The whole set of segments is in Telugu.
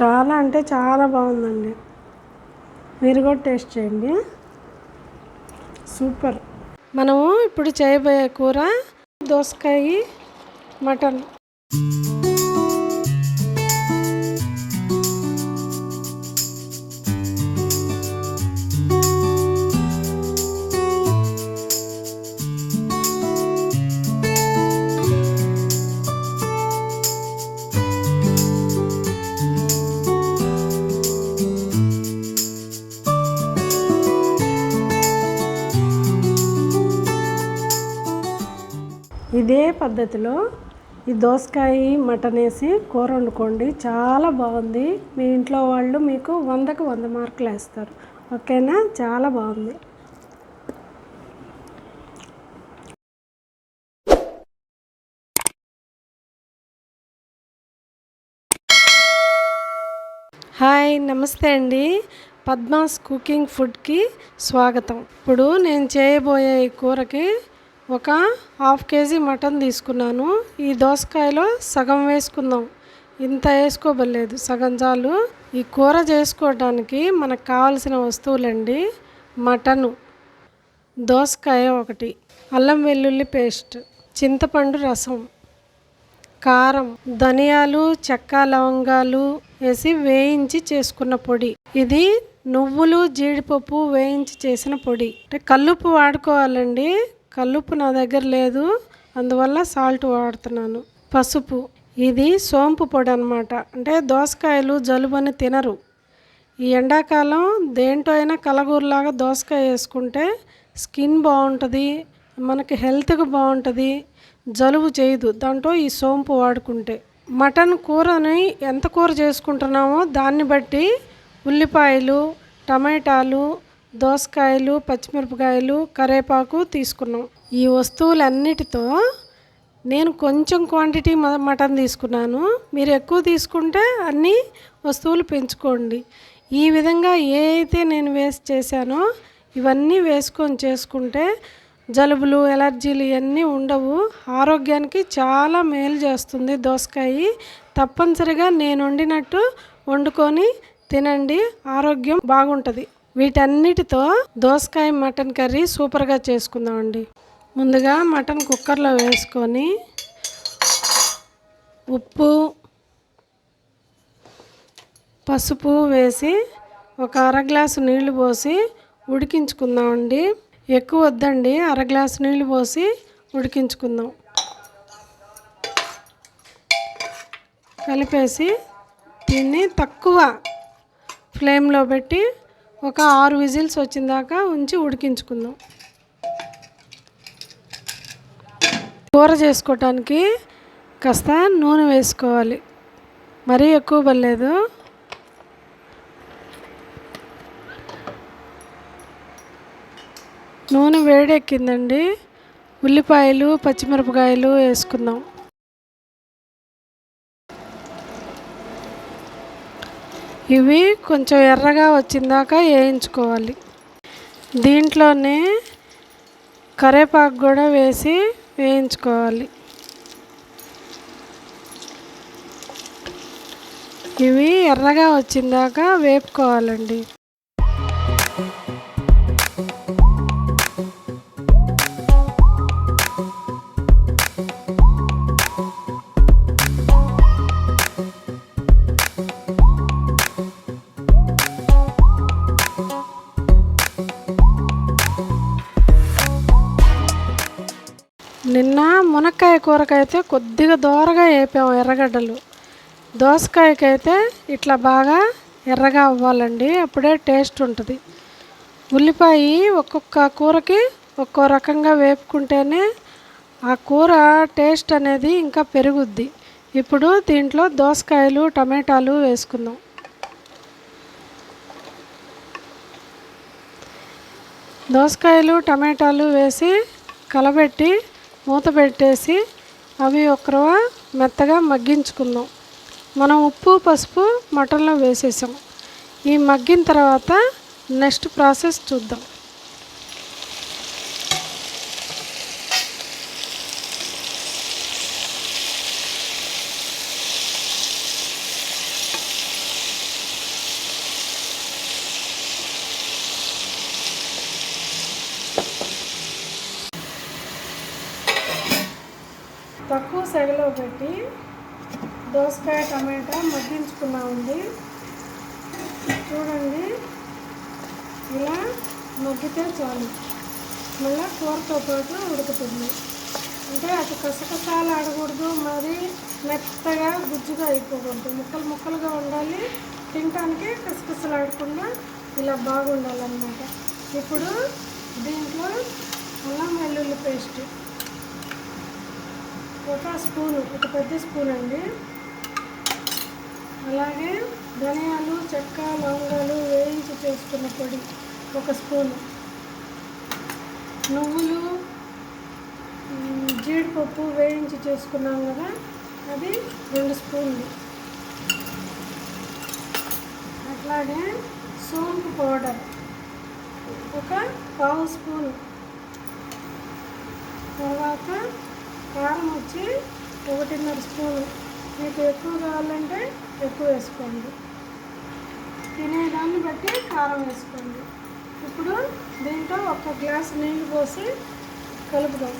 చాలా అంటే చాలా బాగుందండి. మీరు కూడా టేస్ట్ చేయండి. సూపర్. మనము ఇప్పుడు చేయబోయే కూర దోసకాయ మటన్. పద్ధతిలో ఈ దోసకాయ మటన్ వేసి కూర వండుకోండి. చాలా బాగుంది. మీ ఇంట్లో వాళ్ళు మీకు వందకు వంద మార్కులు వేస్తారు. ఓకేనా? చాలా బాగుంది. హాయ్ నమస్తే అండి. పద్మాస్ కుకింగ్ ఫుడ్కి స్వాగతం. ఇప్పుడు నేను చేయబోయే ఈ కూరకి ఒక హాఫ్ కేజీ మటన్ తీసుకున్నాను. ఈ దోసకాయలో సగం వేసుకుందాం. ఇంత వేసుకోబలేదు సగం చాలు. ఈ కూర చేసుకోవడానికి మనకు కావాల్సిన వస్తువులండి మటను. దోసకాయ ఒకటి. అల్లం వెల్లుల్లి పేస్ట్. చింతపండు రసం. కారం. ధనియాలు చెక్క లవంగాలు వేసి వేయించి చేసుకున్న పొడి. ఇది నువ్వులు జీడిపప్పు వేయించి చేసిన పొడి. అంటే కల్లుప్పు వాడుకోవాలండి. కల్లుప్పు నా దగ్గర లేదు అందువల్ల సాల్ట్ వాడుతున్నాను. పసుపు ఇది సోంపు పొడి అనమాట అంటే దోసకాయలు జలుబని తినరు. ఈ ఎండాకాలం దేంటో అయినా కలగూరలాగా దోసకాయ వేసుకుంటే స్కిన్ బాగుంటుంది మనకి హెల్త్కి బాగుంటుంది జలుబు చేయదు. దాంట్లో ఈ సోంపు వాడుకుంటే. మటన్ కూరని ఎంత కూర చేసుకుంటున్నామో దాన్ని బట్టి ఉల్లిపాయలు టమాటాలు దోసకాయలు పచ్చిమిరపకాయలు కరేపాకు తీసుకున్నాం. ఈ వస్తువులన్నిటితో నేను కొంచెం క్వాంటిటీ మ మటన్ తీసుకున్నాను. మీరు ఎక్కువ తీసుకుంటే అన్ని వస్తువులు పెంచుకోండి. ఈ విధంగా ఏ అయితే నేను వేస్ట్ చేశానో ఇవన్నీ వేసుకొని చేసుకుంటే జలుబులు ఎలర్జీలు ఇవన్నీ ఉండవు. ఆరోగ్యానికి చాలా మేలు చేస్తుంది దోసకాయ. తప్పనిసరిగా నేను వండినట్టు వండుకొని తినండి. ఆరోగ్యం బాగుంటుంది. వీటన్నిటితో దోసకాయ మటన్ కర్రీ సూపర్గా చేసుకుందామండి. ముందుగా మటన్ కుక్కర్లో వేసుకొని ఉప్పు పసుపు వేసి ఒక అర గ్లాసు నీళ్ళు పోసి ఉడికించుకుందామండి. ఎక్కువ వద్దండి అర గ్లాసు నీళ్ళు పోసి ఉడికించుకుందాం. కలిపేసి దీన్ని తక్కువ ఫ్లేమ్లో పెట్టి ఒక ఆరు విజిల్స్ వచ్చిన దాకా ఉంచి ఉడికించుకుందాం. కూర చేసుకోవటానికి కాస్త నూనె వేసుకోవాలి. మరీ ఎక్కువ పర్లేదు నూనె వేడెక్కిందండి. ఉల్లిపాయలు పచ్చిమిరపకాయలు వేసుకుందాం. ఇవి కొంచెం ఎర్రగా వచ్చిందాక వేయించుకోవాలి. దీంట్లోనే కరేపాకు కూడా వేసి వేయించుకోవాలి. ఇవి ఎర్రగా వచ్చిందాక వేపుకోవాలండి. నిన్న మునక్కాయ కూరకైతే కొద్దిగా దోరగా వేపాము ఎర్రగడ్డలు. దోసకాయకైతే ఇట్లా బాగా ఎర్రగా అవ్వాలండి అప్పుడే టేస్ట్ ఉంటుంది. ఉల్లిపాయ ఒక్కొక్క కూరకి ఒక్కో రకంగా వేపుకుంటేనే ఆ కూర టేస్ట్ అనేది ఇంకా పెరుగుద్ది. ఇప్పుడు దీంట్లో దోసకాయలు టమాటాలు వేసుకుందాం. దోసకాయలు టమాటాలు వేసి కలబెట్టి మూత పెట్టేసి అవి ఒకరవ మెత్తగా మగ్గించుకుందాం. మనం ఉప్పు పసుపు మటన్లో వేసేసాం. ఈ మగ్గిన తర్వాత నెక్స్ట్ ప్రాసెస్ చూద్దాం. తక్కువ సెగలో పెట్టి దోసకాయ టమాటా మగ్గించుకున్నామండి చూడండి. ఇలా మగ్గితే చాలు. మళ్ళీ కూరతో పాటు ఉడుకుతుంది. అంటే అది కసకసాలు ఆడకూడదు మరి మెత్తగా గుజ్జుగా అయిపోకూడదు. ముక్కలు ముక్కలుగా ఉండాలి తినటానికి కసకసలు ఆడకుండా ఇలా బాగుండాలన్నమాట. ఇప్పుడు దీంట్లో అల్లం వెల్లుల్లి పేస్ట్. ఒక స్పూను ఒక పెద్ద స్పూన్ అండి అలాగే ధనియాలు చెక్క లవంగాలు వేయించి చేసుకున్న పొడి ఒక స్పూను. నువ్వులు జీడిపప్పు వేయించి చేసుకున్నాం కదా అది రెండు స్పూన్లు. అట్లాగే సోంపు పౌడర్ ఒక పావు స్పూన్. తర్వాత కారం వచ్చి ఒకటిన్నర స్పూన్. మీకు ఎక్కువ కావాలంటే ఎక్కువ వేసుకోండి. తినేదాన్ని బట్టి కారం వేసుకోండి. ఇప్పుడు దీంట్లో ఒక గ్లాస్ నీళ్ళు పోసి కలుపుదాం.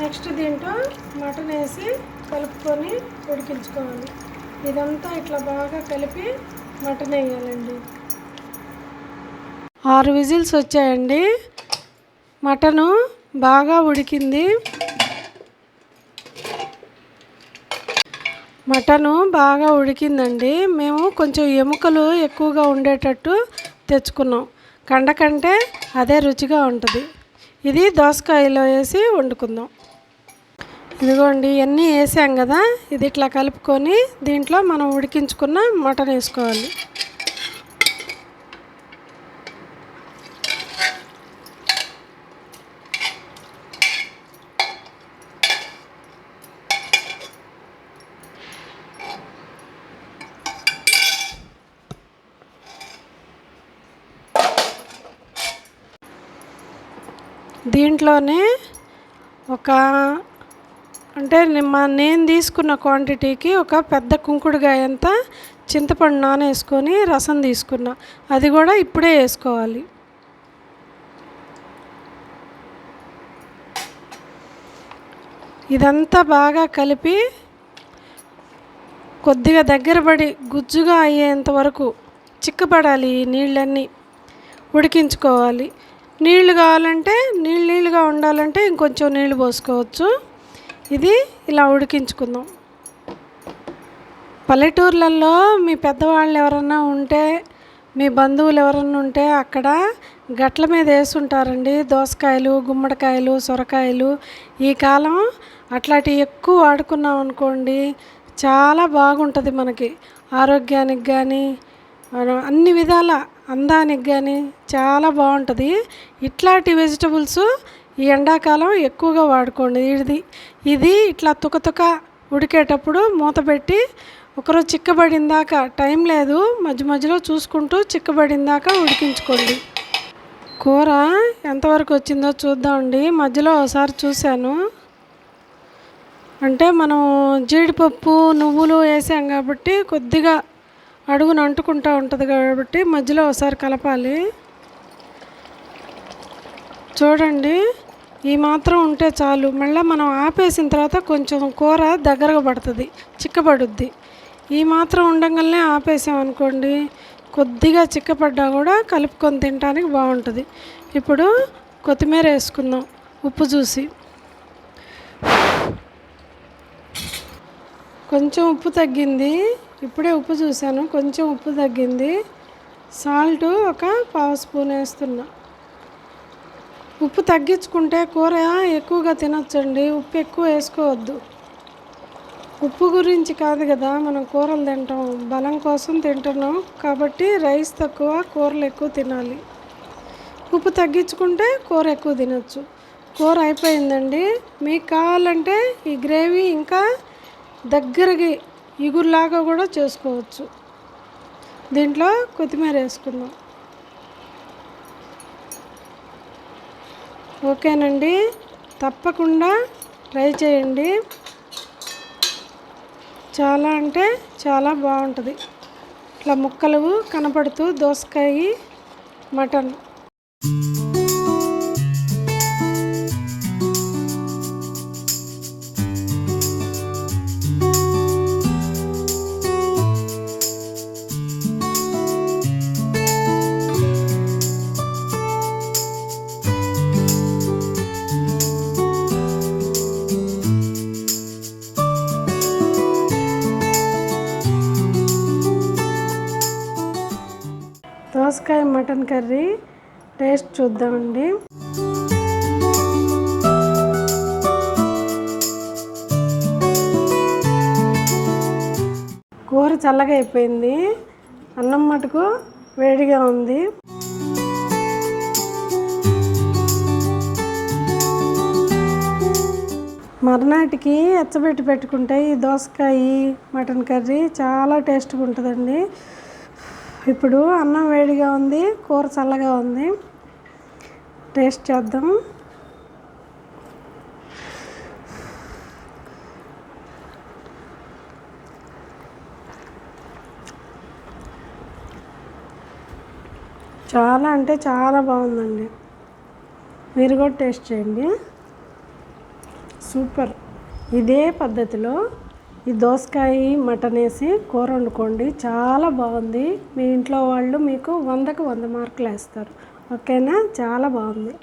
నెక్స్ట్ దీంట్లో మటన్ వేసి కలుపుకొని ఉడికించుకోవాలి. ఇదంతా ఇట్లా బాగా కలిపి మటన్ వేయాలండి. ఆరు విజిల్స్ వచ్చాయండి. మటను బాగా ఉడికింది. మటను బాగా ఉడికిందండి. మేము కొంచెం ఎముకలు ఎక్కువగా ఉండేటట్టు తెచ్చుకున్నాం. కండ కంటే అదే రుచిగా ఉంటుంది. ఇది దోసకాయలో వేసి వండుకుందాం. ఇదిగోండి ఇవన్నీ వేసాం కదా. ఇది ఇట్లా కలుపుకొని దీంట్లో మనం ఉడికించుకున్న మటన్ వేసుకోవాలి. దీంట్లోనే ఒక అంటే మా నేను తీసుకున్న క్వాంటిటీకి ఒక పెద్ద కుంకుడుగాయ అంత చింతపండు నానేసుకొని రసం తీసుకున్నా. అది కూడా ఇప్పుడే వేసుకోవాలి. ఇదంతా బాగా కలిపి కొద్దిగా దగ్గర పడి గుజ్జుగా అయ్యేంత వరకు చిక్కపడాలి ఈ నీళ్ళన్నీ. ఉడికించుకోవాలి. నీళ్ళు కావాలంటే నీళ్ళు నీళ్ళుగా ఉండాలంటే ఇంకొంచెం నీళ్ళు పోసుకోవచ్చు. ఇది ఇలా ఉడికించుకుందాం. పల్లెటూర్లలో మీ పెద్దవాళ్ళు ఎవరన్నా ఉంటే మీ బంధువులు ఎవరన్నా ఉంటే అక్కడ గట్ల మీద వేసుంటారండి. దోసకాయలు గుమ్మడికాయలు సొరకాయలు. ఈ కాలం అట్లాంటి ఎక్కువ వాడుకున్నాం అనుకోండి చాలా బాగుంటుంది మనకి. ఆరోగ్యానికి కానీ అన్ని విధాల అందానికి కానీ చాలా బాగుంటుంది. ఇట్లాంటి వెజిటబుల్స్ ఈ ఎండాకాలం ఎక్కువగా వాడుకోండి. ఇది ఇది ఇట్లా తుకతుక ఉడికేటప్పుడు మూత పెట్టి ఒకరోజు చిక్కబడిందాక టైం లేదు. మధ్య మధ్యలో చూసుకుంటూ చిక్కబడిందాక ఉడికించుకోండి. కూర ఎంతవరకు వచ్చిందో చూద్దామండి మధ్యలో ఒకసారి చూశాను. అంటే మనం జీడిపప్పు నువ్వులు వేసాం కాబట్టి కొద్దిగా అడుగును అంటుకుంటూ ఉంటుంది కాబట్టి మధ్యలో ఒకసారి కలపాలి. చూడండి ఈ మాత్రం ఉంటే చాలు. మళ్ళీ మనం ఆపేసిన తర్వాత కొంచెం కూర దగ్గరగా పడుతుంది చిక్కబడుద్ది. ఈ మాత్రం ఉండగానే ఆపేసాం అనుకోండి కొద్దిగా చిక్కపడ్డా కూడా కలుపుకొని తినడానికి బాగుంటుంది. ఇప్పుడు కొత్తిమీర వేసుకుందాం ఉప్పు చూసి. కొంచెం ఉప్పు తగ్గింది. ఇప్పుడే ఉప్పు చూశాను. కొంచెం ఉప్పు తగ్గింది. సాల్ట్ ఒక పావు స్పూన్ వేస్తున్నా. ఉప్పు తగ్గించుకుంటే కూర ఎక్కువగా తినొచ్చండి. ఉప్పు ఎక్కువ వేసుకోవద్దు. ఉప్పు గురించి కాదు కదా మనం కూరలు తింటాం. బలం కోసం తింటున్నాం. కాబట్టి రైస్ తక్కువ కూరలు ఎక్కువ తినాలి. ఉప్పు తగ్గించుకుంటే కూర ఎక్కువ తినచ్చు. కూర అయిపోయిందండి. మీకు కావాలంటే ఈ గ్రేవీ ఇంకా దగ్గరకి ఇగురులాగా కూడా చేసుకోవచ్చు. దీంట్లో కొత్తిమీర వేసుకుందాం. ఓకేనండి. తప్పకుండా ట్రై చేయండి. చాలా అంటే చాలా బాగుంటుంది. ఇట్లా ముక్కలు కనపడుతూ దోసకాయ మటన్. కర్రీ. టేస్ట్ చూద్దామండి. కూర చల్లగా అయిపోయింది. అన్నం మటుకు వేడిగా ఉంది. మర్నాటికి ఎచ్చబెట్టి పెట్టుకుంటే ఈ దోసకాయ మటన్ కర్రీ చాలా టేస్ట్గా ఉంటుందండి. ఇప్పుడు అన్నం వేడిగా ఉంది కూర చల్లగా ఉంది. టేస్ట్ చేద్దాం. చాలా అంటే చాలా బాగుందండి. మీరు కూడా టేస్ట్ చేయండి. సూపర్. ఇదే పద్ధతిలో ఈ దోసకాయ మటన్ వేసి కూర వండుకోండి. చాలా బాగుంది. మీ ఇంట్లో వాళ్ళు మీకు వందకు వంద మార్కులు వేస్తారు. ఓకేనా? చాలా బాగుంది.